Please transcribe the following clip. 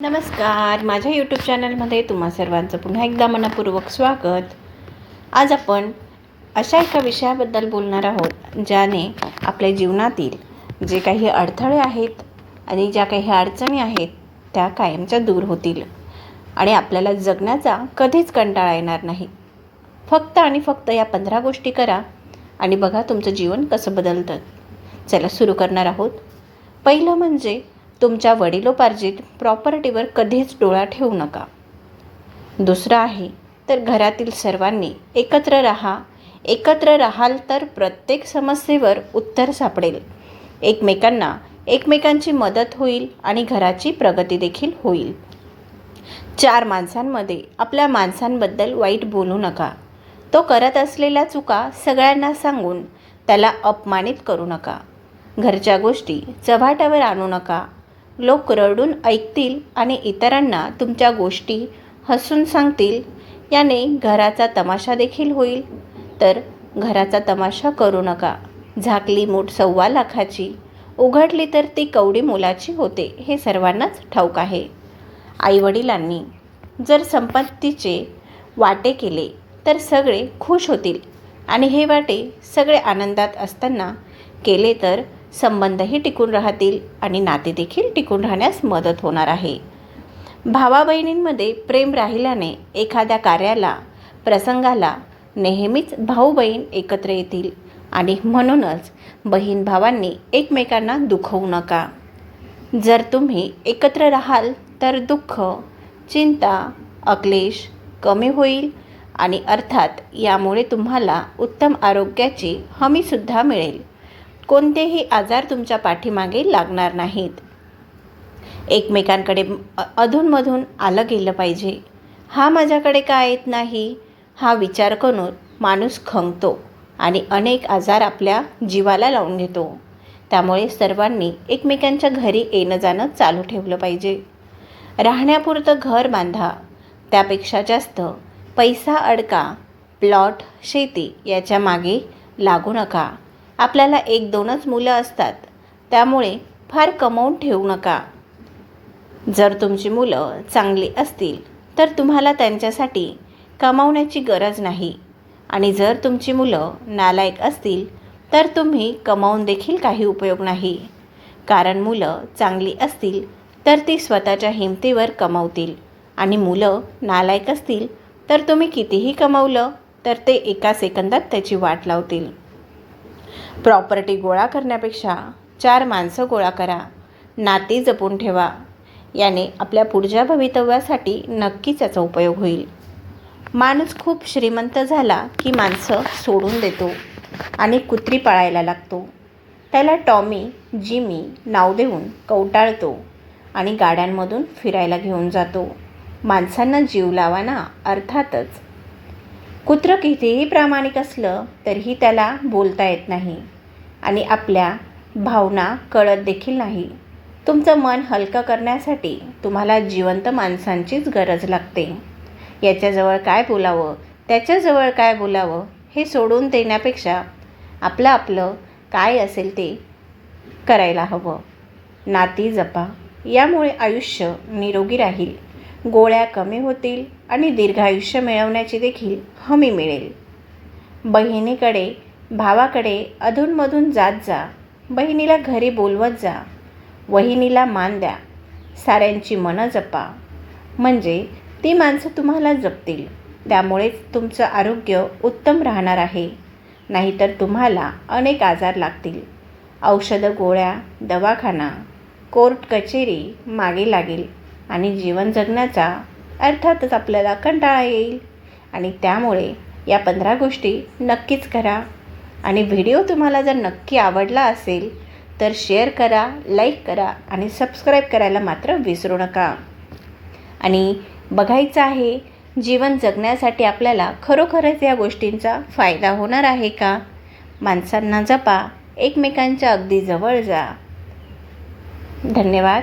नमस्कार. माझ्या यूट्यूब चॅनलमध्ये तुम्हा सर्वांचं पुन्हा एकदा मनपूर्वक स्वागत. आज आपण अशा एका विषयाबद्दल बोलणार आहोत ज्याने आपल्या जीवनातील जे काही अडथळे आहेत आणि ज्या काही अडचणी आहेत त्या कायमच्या दूर होतील आणि आपल्याला जगण्याचा कधीच कंटाळा येणार नाही. फक्त आणि फक्त या पंधरा गोष्टी करा आणि बघा तुमचं जीवन कसं बदलतं. चला सुरू करणार आहोत. पहिलं म्हणजे तुमच्या वडिलोपार्जित प्रॉपर्टीवर कधीच डोळा ठेवू नका. दुसरं आहे तर घरातील सर्वांनी एकत्र राहा. एकत्र राहाल तर प्रत्येक समस्येवर उत्तर सापडेल. एकमेकांना एकमेकांची मदत होईल आणि घराची प्रगती देखील होईल. चार माणसांमध्ये आपल्या माणसांबद्दल वाईट बोलू नका. तो करत असलेल्या चुका सगळ्यांना सांगून त्याला अपमानित करू नका. घरच्या गोष्टी चव्हाट्यावर आणू नका. लोक रडून ऐकतील आणि इतरांना तुमच्या गोष्टी हसून सांगतील. याने घराचा तमाशा देखील होईल. तर घराचा तमाशा करू नका. झाकली मूठ सव्वा लाखाची उघडली तर ती कवडी मुलाची होते हे सर्वांनाच ठाऊक आहे. आईवडिलांनी जर संपत्तीचे वाटे केले तर सगळे खुश होतील. आणि हे वाटे सगळे आनंदात असताना केले तर संबंधही टिकून राहतील आणि नाते देखील टिकून राहण्यास मदत होणार आहे. भावा बहिणींमध्ये प्रेम राहिल्याने एखाद्या कार्याला प्रसंगाला नेहमीच भाऊ बहीण एकत्र येतील आणि म्हणूनच बहीण भावांनी एकमेकांना दुखवू नका. जर तुम्ही एकत्र राहाल तर दुःख चिंता अक्लेश कमी होईल आणि अर्थात यामुळे तुम्हाला उत्तम आरोग्याची हमीसुद्धा मिळेल. कोणतेही आजार तुमच्या पाठीमागे लागणार नाहीत. एकमेकांकडे अधूनमधून आलं गेलं पाहिजे. हा माझ्याकडे का येत नाही? हा विचार करून माणूस खंगतो आणि अनेक आजार आपल्या जीवाला लावून घेतो. त्यामुळे सर्वांनी एकमेकांच्या घरी येणं जाणं चालू ठेवलं पाहिजे. राहण्यापुरतं घर बांधा. त्यापेक्षा जास्त पैसा अडका. प्लॉट शेती याच्या मागे लागू नका. आपल्याला एक दोनच मुलं असतात. त्यामुळे फार कमवून ठेवू नका. जर तुमची मुलं चांगली असतील तर तुम्हाला त्यांच्यासाठी कमावण्याची गरज नाही. आणि जर तुमची मुलं नालायक असतील तर तुम्ही कमावून देखील काही उपयोग नाही. कारण मुलं चांगली असतील तर ती स्वतःच्या हिमतीवर कमावतील. आणि मुलं नालायक असतील तर तुम्ही कितीही कमावलं तर ते एका सेकंदात त्याची वाट लावतील. प्रॉपर्टी गोळा करण्यापेक्षा चार माणसं गोळा करा. नाती जपून ठेवा. याने आपल्या पुढच्या भवितव्यासाठी नक्कीच याचा उपयोग होईल. माणूस खूप श्रीमंत झाला की माणसं सोडून देतो आणि कुत्री पाळायला लागतो. त्याला टॉमी जिमी नाव देऊन कवटाळतो आणि गाड्यांमधून फिरायला घेऊन जातो. माणसांना जीव लावा ना अर्थातच कुत्रं कितीही प्रामाणिक असलं तरीही त्याला बोलता येत नाही आणि आपल्या भावना कळत देखील नाही. तुमचं मन हलकं करण्यासाठी तुम्हाला जिवंत माणसांचीच गरज लागते. याच्याजवळ काय बोलावं त्याच्याजवळ काय बोलावं हे सोडून देण्यापेक्षा आपलं आपलं काय असेल ते करायला हवं. नाती जपा. यामुळे आयुष्य निरोगी राहील. गोळ्या कमी होतील आणि दीर्घायुष्य मिळवण्याची देखील हमी मिळेल. बहिणीकडे भावाकडे अधूनमधून जात जा. बहिणीला घरी बोलवत जा. वहिनीला मान द्या. साऱ्यांची मनं जपा. म्हणजे ती माणसं तुम्हाला जपतील. त्यामुळेच तुमचं आरोग्य उत्तम राहणार आहे. नाहीतर तुम्हाला अनेक आजार लागतील. औषधं गोळ्या दवाखाना कोर्ट कचेरी मागे लागेल. आणि जीवन जगण्याचा अर्थातच आपल्याला कंटाळा येईल. आणि त्यामुळे या पंधरा गोष्टी नक्कीच करा. आणि व्हिडिओ तुम्हाला जर नक्की आवडला असेल तर शेअर करा लाईक करा आणि सबस्क्राईब करायला मात्र विसरू नका. आणि बघायचं आहे जीवन जगण्यासाठी आपल्याला खरोखरच या गोष्टींचा फायदा होणार आहे का? माणसांना जपा एकमेकांच्या अगदी जवळ जा. धन्यवाद.